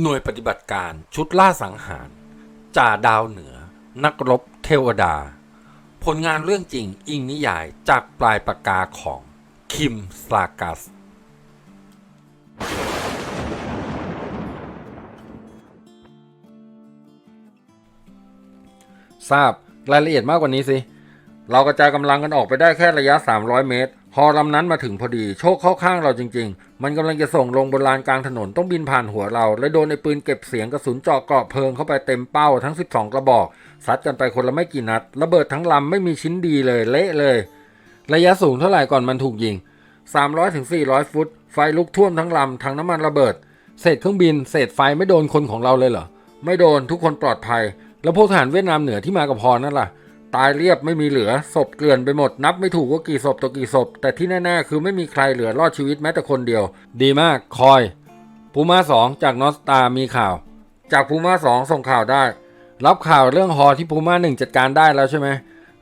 หน่วยปฏิบัติการชุดล่าสังหาร จ่าดาวเหนือ นักรบเทวดา ผลงานเรื่องจริงอิงนิยายจากปลายปากกาของคิมสลากัส ทราบรายละเอียดมากกว่านี้สิ เรากระจายกำลังกันออกไปได้แค่ระยะ 300 เมตร พอลำนั้นมาถึงพอดีโชคเข้าข้างเราจริง ๆ มันกำลังจะส่งลงบนลานกลางถนนต้องบินผ่านหัวเรา และโดนในปืนเก็บเสียงกระสุนเจาะเกราะเพลิงเข้าไปเต็มเป้าทั้ง 12 กระบอกซัดกันไปคนละไม่กี่นัด ระเบิดทั้งลำไม่มีชิ้นดีเลยเละเลย ระยะสูงเท่าไหร่ก่อนมันถูกยิง 300ถึง400 ฟุต ไฟลุกท่วมทั้งลำทั้งน้ำมันระเบิด เศษเครื่องบิน เศษไฟไม่โดนคนของเราเลยเหรอไม่โดนทุกคนปลอดภัย แล้วพวกทหารเวียดนามเหนือที่มากับพอนั่นล่ะ ตายเรียบไม่มีเหลือ ศพเกลื่อนไปหมด นับไม่ถูกว่ากี่ศพต่อกี่ศพ แต่ที่แน่ๆ คือไม่มีใครเหลือรอดชีวิตแม้แต่คนเดียว ดีมากคอยภูมาสองจากนอสตามีข่าว จากภูมาสองส่งข่าวได้ รับข่าวเรื่องฮอที่ภูมาหนึ่งจัดการได้แล้วใช่ไหม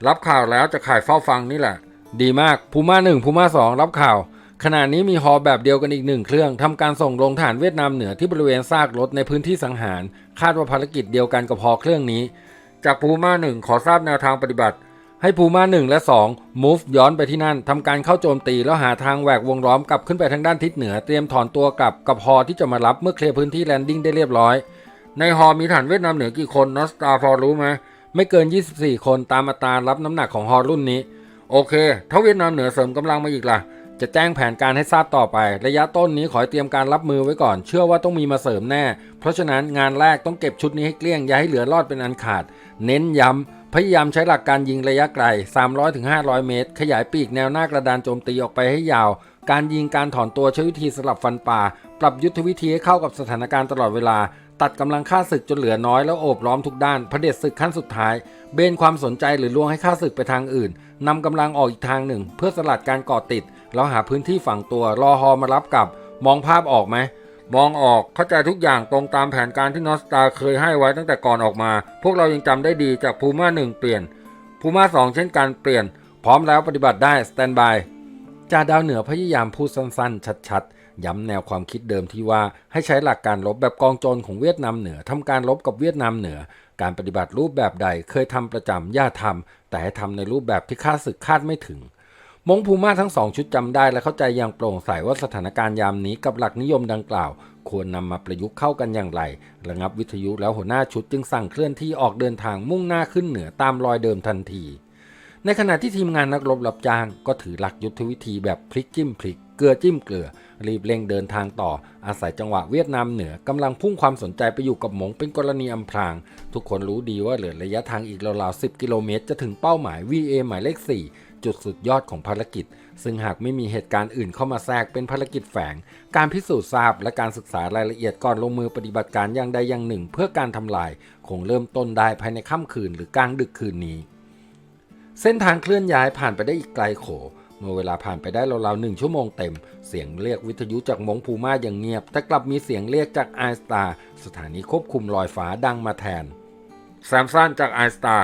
รับข่าวแล้วจะขายเฝ้าฟังนี่แหละ ดีมากภูมาหนึ่งภูมาสองรับข่าวขณะนี้มีฮอแบบเดียวกันอีกหนึ่งเครื่องทำการส่งลงฐานเวียดนามเหนือที่บริเวณซากรถในพื้นที่สังหาร คาดว่าภารกิจเดียวกันกับฮอเครื่องนี้ จากภูมาหนึ่งขอทราบแนวทางปฏิบัติ ให้ภูมาหนึ่งและ 2 move ย้อนไปที่นั่นทำการเข้าโจมตีแล้วหาทางแหวกวงล้อมกลับขึ้นไปทางด้านทิศเหนือเตรียมถอนตัวกลับกับฮอที่จะมารับเมื่อเคลียร์พื้นที่แลนดิ้งได้เรียบร้อย ในฮอมีฐานเวียดนามเหนือกี่คนนอสตาพอรู้ไหมไม่เกิน 24 คนตามอัตรารับน้ำหนักของฮอรุ่นนี้ โอเค ถ้าเวียดนามเหนือเสริมกำลังมาอีกล่ะ จะแจ้งแผนการให้ทราบต่อไป ระยะต้นนี้ขอเตรียมการรับมือไว้ก่อน เชื่อว่าต้องมีมาเสริมแน่ เพราะฉะนั้นงานแรกต้องเก็บชุดนี้ให้เกลี้ยง อย่าให้เหลือรอดเป็นอันขาด เน้นย้ำ พยายามใช้หลักการยิงระยะไกล 300-500 เมตร ขยายปีกแนวหน้ากระดานโจมตีออกไปให้ยาว การยิงการถอนตัวใช้วิธีสลับฟันป่า ปรับยุทธวิธีให้เข้ากับสถานการณ์ตลอดเวลา ตัดกำลังฆ่าศึกจนเหลือน้อยแล้วโอบล้อมทุกด้านเผด็จศึกขั้นสุดท้าย เบนความสนใจหรือลวงให้ฆ่าศึกไปทางอื่นนำกำลังออกอีกทางหนึ่ง เพื่อสลัดการก่อติด แล้วหาพื้นที่ฝังตัวรอฮอมารับกลับ มองภาพออกไหมมองออกเข้าใจทุกอย่างตรงตามแผนการที่นอสตาเคยให้ไว้ตั้งแต่ก่อนออกมา พวกเรายังจำได้ดีจากภูมาหนึ่งเปลี่ยนภูมาสองเช่นกันเปลี่ยน พร้อมแล้วปฏิบัติได้สแตนบายจ่าดาวเหนือพยายามพูดสั้นๆ ชัดๆ ย้ำแนวความคิดเดิมที่ว่าให้ใช้หลักการลบแบบกองโจรของเวียดนามเหนือทำการลบกับเวียดนามเหนือ การปฏิบัติรูปแบบใดเคยทำประจำย่าทำแต่ให้ทำในรูปแบบที่ข้าศึกคาดไม่ถึง มงภูมาทั้งสองชุดจำได้และเข้าใจอย่างโปร่งใสว่าสถานการณ์ยามนี้กับหลักนิยมดังกล่าว ควรนำมาประยุกต์เข้ากันอย่างไร ระงับวิทยุแล้วหัวหน้าชุดจึงสั่งเคลื่อนที่ออกเดินทางมุ่งหน้าขึ้นเหนือตามรอยเดิมทันที ในขณะที่ทีมงานนักรบรับจ้าง ก็ถือหลักยุทธวิธีแบบพลิกจิ้มพลิก เกลือจิ้มเกลือ รีบเร่งเดินทางต่อ อาศัยจังหวะเวียดนามเหนือกำลังพุ่งความสนใจไปอยู่กับหมงเป็นกรณีอำพราง ทุกคนรู้ดีว่าเหลือระยะทางอีกราวๆ10 กิโลเมตร จะถึงเป้าหมาย VA หมายเลข 4 จุดสุดยอดของภารกิจ ซึ่งหากไม่มีเหตุการณ์อื่นเข้ามาแทรกเป็นภารกิจแฝง การพิสูจน์ทราบและการศึกษารายละเอียดก่อนลงมือปฏิบัติการอย่างใดอย่างหนึ่ง เพื่อการทำลายคงเริ่มต้นได้ภายในค่ำคืนหรือกลางดึกคืนนี้เส้นทางเคลื่อนย้ายผ่านไปได้อีกไกลโข เมื่อเวลาผ่านไปได้ราวๆหนึ่งชั่วโมงเต็ม เสียงเรียกวิทยุจากมงพูมาอย่างเงียบ แต่กลับมีเสียงเรียกจากไอสตาสถานีควบคุมลอยฟ้าดังมาแทน แซมซันจากไอสตา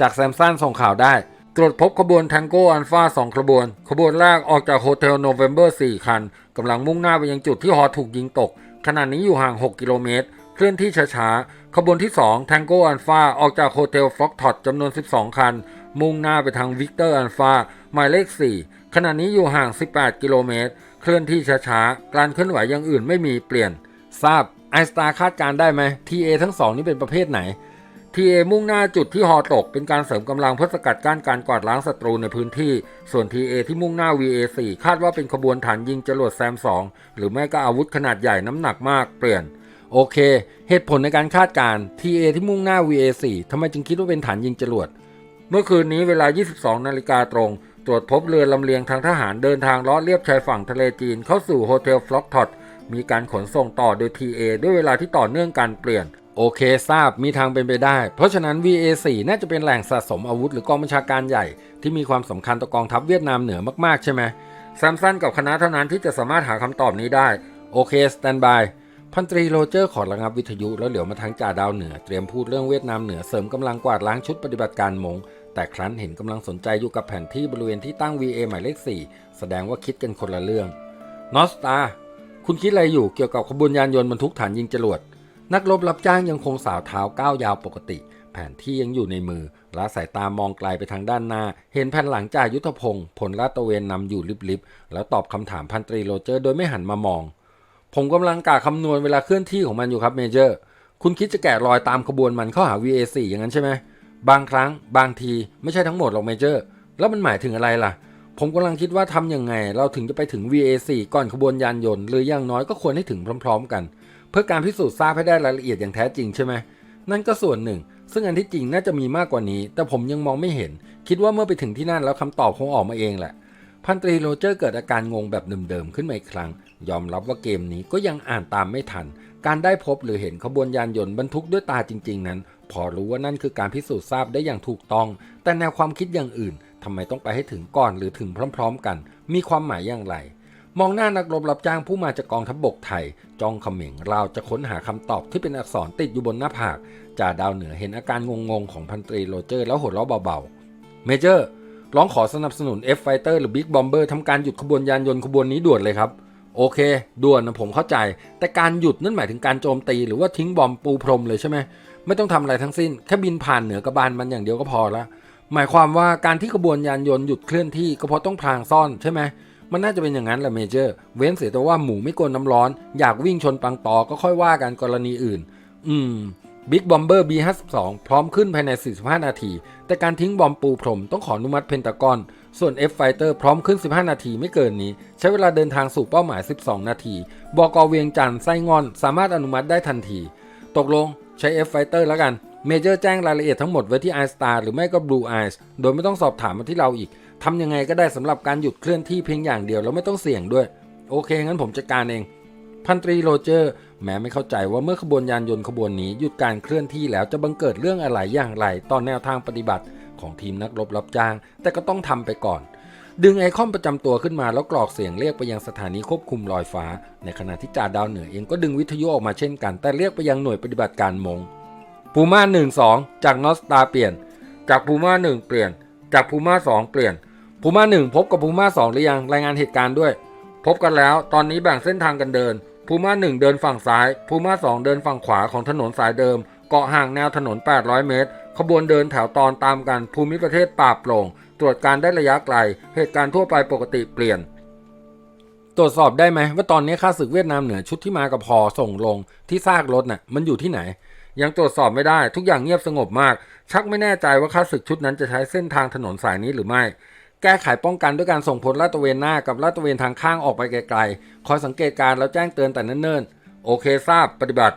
จากแซมซันส่งข่าวได้ตรวจพบขบวนทังโกอันฟาสองขบวน ขบวนแรกออกจากโฮเทลโนเวมเบอร์ 4 คัน กำลังมุ่งหน้าไปยังจุดที่ฮอถูกยิงตก ขณะนี้อยู่ห่าง 6 กิโลเมตร เคลื่อนที่ช้าๆ ขบวนที่2 Tango Alpha ออกจากโฮเทลฟล็อกทอดจำนวน 12 คัน มุ่งหน้าไปทางวิกเตอร์อัลฟาหมายเลข 4 ณะนี้อยู่ห่าง 18 กิโลเมตร เคลื่อนที่ช้าๆ การเคลื่อนไหวอย่างอื่นไม่มีเปลี่ยน ทราบไอสตาคาดการได้ไหม TA ทั้งสองนี้เป็นประเภทไหน TA มุ่งหน้าจุดที่ฮอตก เป็นการเสริมกำลังเพื่อสกัดกั้นการกวาดล้างศัตรูในพื้นที่ ส่วน TA ที่มุ่งหน้า VA4 คาดว่าเป็นขบวนฐานยิงจรวดแซม 2 หรือไม่ก็อาวุธขนาดใหญ่น้ำหนักมากเปลี่ยนโอเค เหตุผลในการคาดการ TA ที่มุ่งหน้า VA4 ทำไมจึงคิดว่าเป็นฐานยิงจรวด เมื่อคืนนี้เวลา 22 นาฬิกาตรง ตรวจพบเรือลำเลียงทางทหารเดินทางเลาะเลียบชายฝั่งทะเลจีนเข้าสู่โฮเทลฟล็อกทอดมีการขนส่งต่อโดย TA ด้วยเวลาที่ต่อเนื่องกันเปลี่ยน โอเคทราบมีทางเป็นไปได้ เพราะฉะนั้น VA4 น่าจะเป็นแหล่งสะสมอาวุธหรือกองบัญชาการใหญ่ ที่มีความสำคัญต่อกองทัพเวียดนามเหนือมากๆใช่ไหมแซมสันกับคณะเท่านั้นที่จะสามารถหาคำตอบนี้ได้ โอเคสแตนบายพันตรีโรเจอร์ขอระงับวิทยุแล้วเหลียวมาทางจ่าดาวเหนือ เตรียมพูดเรื่องเวียดนามเหนือเสริมกำลังกวาดล้างชุดปฏิบัติการมง แต่ครั้นเห็นกำลังสนใจอยู่กับแผนที่บริเวณที่ตั้ง VA หมายเลข 4 แสดงว่าคิดกันคนละเรื่องนอสตาคุณคิดอะไรอยู่เกี่ยวกับขบวนยานยนต์บรรทุกฐานยิงจรวด นักรบรับจ้างยังคงสาวเท้าก้าวยาวปกติ แผนที่ยังอยู่ในมือละสายตามองไกลไปทางด้านหน้า เห็นแผ่นหลังจ่ายุทธพงศ์ผลลาดตะเวนนำอยู่ลิบๆ แล้วตอบคำถามพันตรีโรเจอร์โดยไม่หันมามอง ผมกำลังกะคำนวณเวลาเคลื่อนที่ของมันอยู่ครับเมเจอร์ คุณคิดจะแกะรอยตามขบวนมันเข้าหา VA4 อย่างนั้นใช่ไหม บางครั้งบางทีไม่ใช่ทั้งหมดหรอกเมเจอร์แล้วมันหมายถึงอะไรล่ะ ผมกำลังคิดว่าทำยังไง เราถึงจะไปถึง VA4 ก่อนขบวนยานยนต์หรืออย่างน้อยก็ควรให้ถึงพร้อม ๆ กัน เพื่อการพิสูจน์ทราบให้ได้รายละเอียดอย่างแท้จริงใช่ไหมนั่นก็ส่วนหนึ่ง ซึ่งอันที่จริงน่าจะมีมากกว่านี้ แต่ผมยังมองไม่เห็น คิดว่าเมื่อไปถึงที่นั่นแล้วคำตอบคงออกมาเองแหละพันตรีโรเจอร์เกิดอาการงงแบบเดิมๆขึ้นมาอีกครั้ง ยอมรับว่าเกมนี้ก็ยังอ่านตามไม่ทัน การได้พบหรือเห็นขบวนยานยนต์บรรทุกด้วยตาจริง ๆ นั้น พอรู้ว่านั่นคือการพิสูจน์ทราบได้อย่างถูกต้อง แต่แนวความคิดอย่างอื่นทำไมต้องไปให้ถึงก่อนหรือถึงพร้อม ๆ กัน มีความหมายอย่างไร มองหน้านักรบรับจ้างผู้มาจากกองทัพบบกไทย จ้องเขม็งราวจะค้นหาคำตอบที่เป็นอักษรติดอยู่บนหน้าผากจ่าดาวเหนือเห็นอาการงงๆของพันตรีโรเจอร์แล้วหัวเราะเบาๆเมเจอร์ร้องขอสนับสนุน F Fighter หรือ Big Bomber ทำการหยุดขบวนยานยนต์ขบวนนี้ด่วนเลยครับ โอเคด่วนนะผมเข้าใจ แต่การหยุดนั่นหมายถึงการโจมตี หรือว่าทิ้งบอมปูพรมเลยใช่ไหมไม่ต้องทำอะไรทั้งสิ้นแค่บินผ่านเหนือกระบาลมันอย่างเดียวก็พอละหมายความว่าการที่ขบวนยานยนต์หยุดเคลื่อนที่ก็เพราะต้องพรางซ่อนใช่ไหมมันน่าจะเป็นอย่างนั้นแหละเมเจอร์ เว้นเสียแต่ว่าหมูไม่กลัวน้ำร้อน อยากวิ่งชนปังตอก็ค่อยว่ากันกรณีอื่น อืม บิ๊กบอมเบอร์ B52 พร้อมขึ้นภายใน 45 นาที แต่การทิ้งบอมปูพรมต้องขออนุมัติเพนตากอน ส่วน F Fighter พร้อมขึ้น 15 นาทีไม่เกินนี้ ใช้เวลาเดินทางสู่เป้าหมาย 12 นาทีบกเวียงจันทร์ไส้งอน สามารถอนุมัติได้ทันที ตกลงใช้ F Fighter แล้วกัน เมเจอร์แจ้งรายละเอียดทั้งหมดไว้ที่ iStar หรือไม่ก็ Blue Eyes โดยไม่ต้องสอบถามมาที่เราอีกทำยังไงก็ได้สำหรับการหยุดเคลื่อนที่เพียงอย่างเดียวแล้วไม่ต้องเสี่ยงด้วย โอเคงั้นผมจัดการเอง พันตรีโรเจอร์ แม้ไม่เข้าใจว่าเมื่อขบวนยานยนต์ขบวนนี้หยุดการเคลื่อนที่แล้วจะบังเกิดเรื่องอะไรอย่างไรต่อแนวทางปฏิบัติของทีมนักรบรับจ้าง แต่ก็ต้องทำไปก่อน ดึงไอคอนประจำตัวขึ้นมาแล้วกรอกเสียงเรียกไปยังสถานีควบคุมลอยฟ้า ในขณะที่จ่าดาวเหนือเองก็ดึงวิทยุออกมาเช่นกัน แต่เรียกไปยังหน่วยปฏิบัติการมงปูม่าหนึ่งสองจากนอสตาเปลี่ยน จากพูม่าหนึ่งเปลี่ยน จากพูม่าสองเปลี่ยนพูม่าหนึ่งพบกับพูม่าสองหรือยังรายงานเหตุการณ์ด้วย พบกันแล้ว ตอนนี้แบ่งเส้นทางกันเดิน พูม่าหนึ่งเดินฝั่งซ้ายพูม่าสองเดินฝั่งขวาของถนนสายเดิม เกาะห่างแนวถนน 800 เมตร ขบวนเดินแถวตอนตามกันภูมิประเทศป่าโปร่ง ตรวจการได้ระยะไกล เหตุการณ์ทั่วไปปกติเปลี่ยน ตรวจสอบได้ไหมว่าตอนนี้ข้าศึกเวียดนามเหนือชุดที่มากับพอส่งลงที่ซากรถน่ะมันอยู่ที่ไหน ยังตรวจสอบไม่ได้ทุกอย่างเงียบสงบมาก ชักไม่แน่ใจว่าข้าศึกชุดนั้นจะใช้เส้นทางถนนสายนี้หรือไม่ แก้ไขป้องกันด้วยการส่งพลลาดตระเวนหน้ากับลาดตระเวนทางข้างออกไปไกลๆ คอยสังเกตการแล้วแจ้งเตือนแต่เนิ่นๆ โอเคทราบปฏิบัติ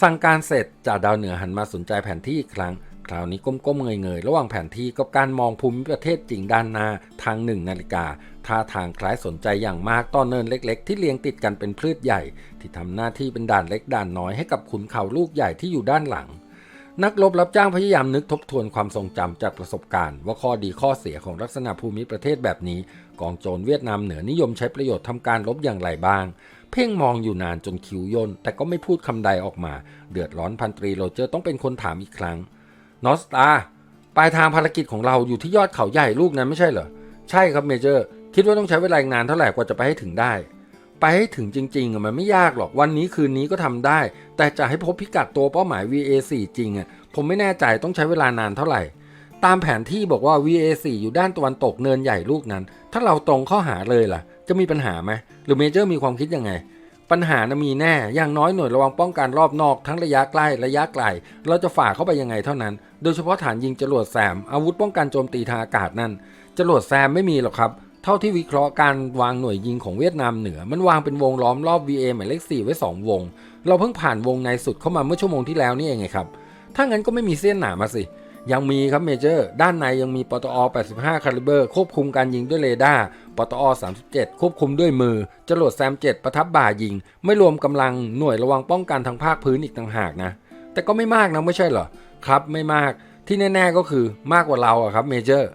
สั่งการเสร็จจ่าดาวเหนือหันมาสนใจแผนที่อีกครั้ง คราวนี้ก้มๆเงยๆ ระหว่างแผนที่กับการมองภูมิประเทศจริงด้านหน้าทางหนึ่งนาฬิกาท่าทางคล้ายสนใจอย่างมากต่อเนินเล็กๆ ที่เรียงติดกันเป็นพืชใหญ่ ที่ทำหน้าที่เป็นด่านเล็กด่านน้อยให้กับขุนเขาลูกใหญ่ที่อยู่ด้านหลัง นักรบรับจ้างพยายามนึกทบทวนความทรงจำจากประสบการณ์ ว่าข้อดีข้อเสียของลักษณะภูมิประเทศแบบนี้ กองโจรเวียดนามเหนือนิยมใช้ประโยชน์ทำการรบอย่างไรบ้าง เพ่งมองอยู่นานจนคิ้วย่นแต่ก็ไม่พูดคำใดออกมา เดือดร้อนพันตรีโรเจอร์ต้องเป็นคนถามอีกครั้งนอสตาปลายทางภารกิจของเราอยู่ที่ยอดเขาใหญ่ลูกนั้นไม่ใช่เหรอใช่ครับเมเจอร์ คิดว่าต้องใช้เวลาอีกนานเท่าไหร่กว่าจะไปให้ถึงได้ ไปให้ถึงจริงๆอะมันไม่ยากหรอกวันนี้คืนนี้ก็ทำได้ แต่จะให้พบพิกัดตัวเป้าหมาย VA4 จริงอะผมไม่แน่ใจต้องใช้เวลานานเท่าไหร่ ตามแผนที่บอกว่า VA4 อยู่ด้านตะวันตกเนินใหญ่ลูกนั้น ถ้าเราตรงเข้าหาเลยล่ะ จะมีปัญหาไหมหรือเมเจอร์มีความคิดยังไง ปัญหานะมีแน่อย่างน้อยหน่วยระวังป้องกันรอบนอกทั้งระยะใกล้ระยะไกลเราจะฝ่าเข้าไปยังไงเท่านั้น โดยเฉพาะฐานยิงจรวดแซมอาวุธป้องกันโจมตีทางอากาศนั่นจรวดแซมไม่มีหรอกครับ เท่าที่วิเคราะห์การวางหน่วยยิงของเวียดนามเหนือ มันวางเป็นวงล้อมรอบ VA หมายเลข4ไว้ 2 วง เราเพิ่งผ่านวงในสุดเข้ามาเมื่อชั่วโมงที่แล้วนี่เองไงครับ ถ้างั้นก็ไม่มีเส้นหนามาสิ ยังมีครับเมเจอร์ ด้านในยังมีปตอ 85 คาลิเบอร์ ควบคุมการยิงด้วยเรดาร์ ปตอ 37 ควบคุมด้วยมือ จรวดแซม 7 ประทับบ่ายิง ไม่รวมกำลังหน่วยระวังป้องกันทางภาคพื้นอีกต่างหากนะ แต่ก็ไม่มากนะไม่ใช่เหรอ ครับไม่มาก ที่แน่ ๆก็คือมากกว่าเราอะครับเมเจอร์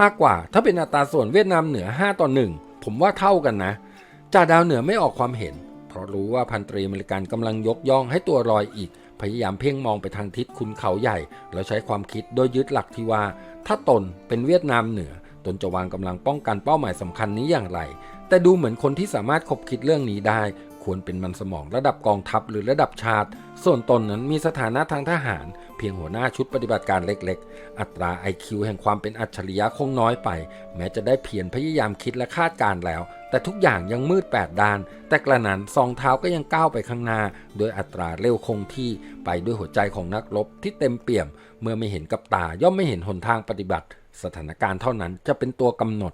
มากกว่า ถ้าเป็นอัตราส่วนเวียดนามเหนือ 5 ต่อ 1 ผมว่าเท่ากันนะจ่าดาวเหนือไม่ออกความเห็น เพราะรู้ว่าพันตรีมริกันกำลังยกย่องให้ตัวรอยอีก พยายามเพ่งมองไปทางทิศคุณเขาใหญ่ แล้วใช้ความคิดโดยยึดหลักที่ว่า ถ้าตนเป็นเวียดนามเหนือ ตนจะวางกำลังป้องกันเป้าหมายสำคัญนี้อย่างไร แต่ดูเหมือนคนที่สามารถคบคิดเรื่องนี้ได้ ควรเป็นมันสมองระดับกองทัพหรือระดับชาติ ส่วนตนนั้นมีสถานะทางทหาร เพียงหัวหน้าชุดปฏิบัติการเล็กๆ อัตรา IQ แห่งความเป็นอัจฉริยะคงน้อยไป แม้จะได้เพียรพยายามคิดและคาดการแล้ว แต่ทุกอย่างยังมืดแปดด้าน แต่กระนั้นสองเท้าก็ยังก้าวไปข้างหน้า โดยอัตราเร็วคงที่ไปด้วยหัวใจของนักรบที่เต็มเปี่ยม เมื่อไม่เห็นกับตาย่อมไม่เห็นหนทางปฏิบัติ สถานการณ์เท่านั้นจะเป็นตัวกำหนด